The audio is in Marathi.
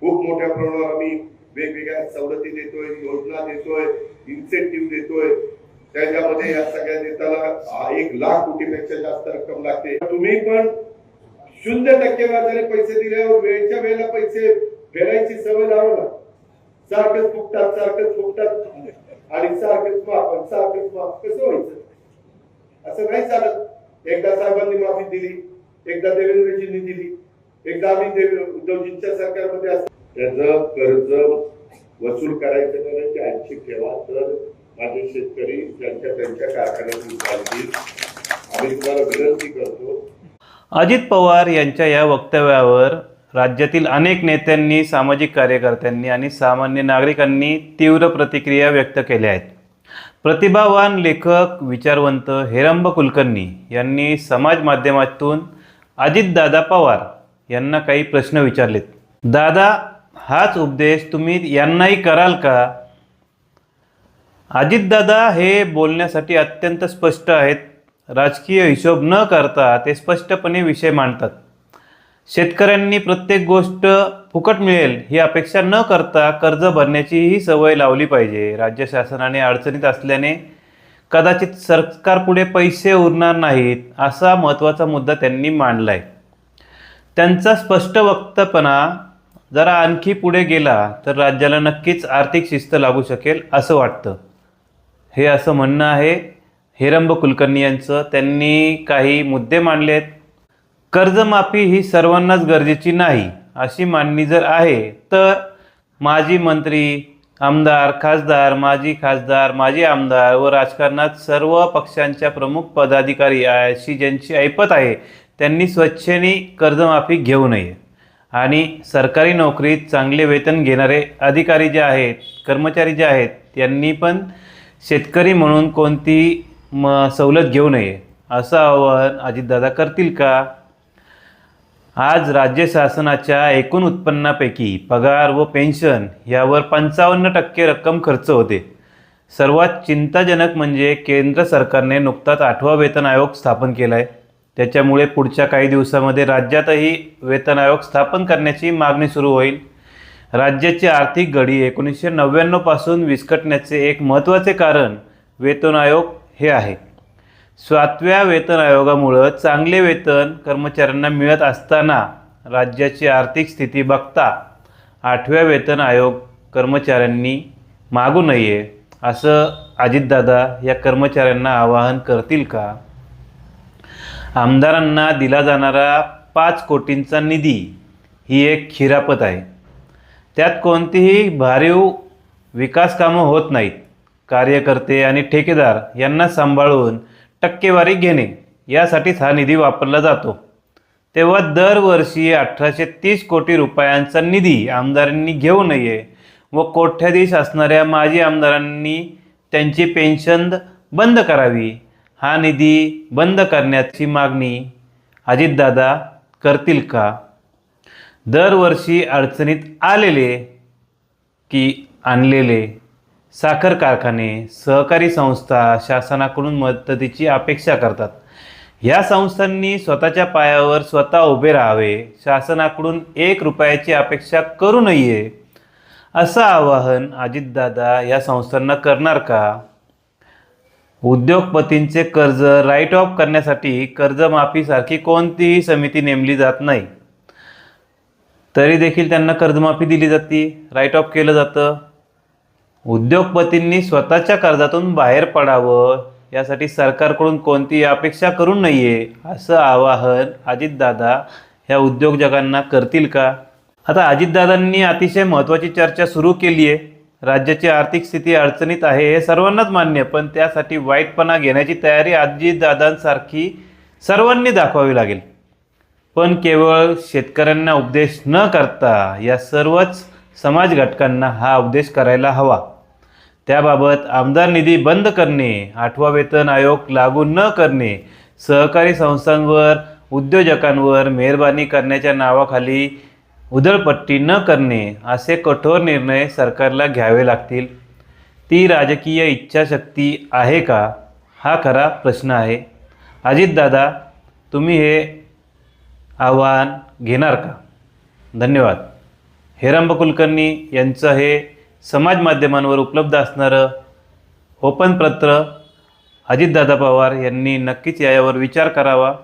खूप मोठ्या प्रमाणावर आम्ही वेगवेगळ्या सवलती देतोय योजना देतोय इन्सेंटिव्ह देतोय. त्याच्यामध्ये या सगळ्या नेत्याला एक लाख कोटीपेक्षा जास्त रक्कम लागते. तुम्ही पण शून्य टक्के व्याजाने पैसे दिल्यावर वेळच्या वेळेला पैसे फेडायची सवय लावा ना. सारखंच फुकतात सारखंच फुकतात आणि सारखंच माफ आणि सारखंच माफ. कसं व्हायचं? असं नाही चालत. एकदा साहेबांनी माफी दिली एकदा देवेंद्रजींनी दिली. एकदा आम्ही ते उद्धवजींच्या सरकारमध्ये असतो. त्याचं कर्ज वसूल करायचं तर ते ऐंशी ठेवा तर माझे शेतकरी त्यांच्या त्यांच्या कारखान्यात उभारतील. आम्ही तुम्हाला विनंती करतो. अजित पवार यांच्या या वक्तव्यावर राज्यातील अनेक नेत्यांनी सामाजिक कार्यकर्त्यांनी आणि सामान्य नागरिकांनी तीव्र प्रतिक्रिया व्यक्त केल्या आहेत. प्रतिभावान लेखक विचारवंत हेरंब कुलकर्णी यांनी समाज माध्यमातून अजितदादा पवार यांना काही प्रश्न विचारलेत. दादा हाच उपदेश तुम्ही यांनाही कराल का? अजितदादा हे बोलण्यासाठी अत्यंत स्पष्ट आहेत. राजकीय हिशोब न करता ते स्पष्टपणे विषय मांडतात. शेतकऱ्यांनी प्रत्येक गोष्ट फुकट मिळेल ही अपेक्षा न करता कर्ज भरण्याची ही सवय लावली पाहिजे. राज्य शासनाने अडचणीत असल्याने कदाचित सरकारपुढे पैसे उरणार नाहीत असा महत्त्वाचा मुद्दा त्यांनी मांडला आहे त्यांचा स्पष्ट वक्तपणा जरा आणखी पुढे गेला तर राज्याला नक्कीच आर्थिक शिस्त लागू शकेल असं वाटतं. हे असं म्हणणं आहे. हेरंब कुलकर्णी यांचं. त्यांनी काही मुद्दे मांडले आहेत. कर्जमाफी ही सर्वांनाच गरजेची नाही अशी मांडणी जर आहे तर माजी मंत्री आमदार खासदार माजी खासदार माजी आमदार व राजकारणात सर्व पक्षांच्या प्रमुख पदाधिकारी अशी ज्यांची ऐपत आहे त्यांनी स्वच्छेने कर्जमाफी घेऊ नये. आणि सरकारी नोकरीत चांगले वेतन घेणारे अधिकारी जे आहेत कर्मचारी जे आहेत त्यांनी पण शेतकरी म्हणून कोणती म सवलत घेऊ नये असं आवाहन अजितदादा करतील का? आज राज्य शासनाच्या एकूण उत्पन्नापैकी पगार व पेन्शन यावर पंचावन्न टक्के रक्कम खर्च होते. सर्वात चिंताजनक म्हणजे केंद्र सरकारने नुकताच आठवा वेतन आयोग स्थापन केला आहे त्याच्यामुळे पुढच्या काही दिवसामध्ये राज्यातही वेतन आयोग स्थापन करण्याची मागणी सुरू होईल. राज्याची आर्थिक घडी एकोणीसशे नव्याण्णवपासून विस्कटण्याचे एक महत्त्वाचे कारण वेतन आयोग हे आहे. सातव्या वेतन आयोगामुळं चांगले वेतन कर्मचाऱ्यांना मिळत असताना राज्याची आर्थिक स्थिती बघता आठव्या वेतन आयोग कर्मचाऱ्यांनी मागू नये असं अजितदादा या कर्मचाऱ्यांना आवाहन करतील का? आमदारांना दिला जाणारा पाच कोटींचा निधी ही एक खिरापत आहे. त्यात कोणतीही भरीव विकासकामं होत नाहीत. कार्यकर्ते आणि ठेकेदार यांना सांभाळून टक्केवारी घेणे यासाठीच हा निधी वापरला जातो. तेव्हा दरवर्षी अठराशे तीस कोटी रुपयांचा निधी आमदारांनी घेऊ नये व कोट्याधीश असणाऱ्या माजी आमदारांनी त्यांची पेन्शन बंद करावी. हा निधी बंद करण्याची मागणी अजितदादा करतील का? दरवर्षी अडचणीत आलेले की आणलेले साखर कारखाने सहकारी संस्था शासनाकडून मदतीची अपेक्षा करतात. या संस्थांनी स्वतःच्या पायावर स्वतः उभे राहावे शासनाकडून एक रुपयाची अपेक्षा करू नये असं आवाहन अजितदादा या संस्थांना करणार का? उद्योगपतींचे कर्ज राईट ऑफ करण्यासाठी कर्जमाफीसारखी कोणतीही समिती नेमली जात नाही. तरी देखील त्यांना कर्जमाफी दिली जाते राईट ऑफ केलं जातं. उद्योगपतींनी स्वतःच्या कर्जातून बाहेर पडावं यासाठी सरकारकडून कोणतीही अपेक्षा करू नये असं आवाहन अजितदादा ह्या उद्योजकांना करतील का? आता अजितदादांनी अतिशय महत्त्वाची चर्चा सुरू केली आहे राज्याची आर्थिक स्थिती अडचणीत आहे हे सर्वांनाच मान्य पण त्यासाठी वाईटपणा घेण्याची तयारी अजितदादांसारखी सर्वांनी दाखवावी लागेल. पण केवळ शेतकऱ्यांना उपदेश न करता या सर्वच समाज घटकांना हा उपदेश करायला हवा. त्याबाबत आमदार निधी बंद करणे आठवा वेतन आयोग लागू न करणे सहकारी संस्थांवर उद्योजकांवर मेहरबानी करण्याच्या नावाखाली उधळपट्टी न करणे असे कठोर निर्णय सरकारला घ्यावे लागतील. ती राजकीय इच्छाशक्ती आहे का? हा खरा प्रश्न आहे. अजितदादा तुम्ही हे आव्हान घेणार का? धन्यवाद. हेरंब कुलकर्णी यांचं हे समाज माध्यमांवर उपलब्ध असणारं ओपन पत्र अजितदादा पवार यांनी नक्कीच यावर विचार करावा.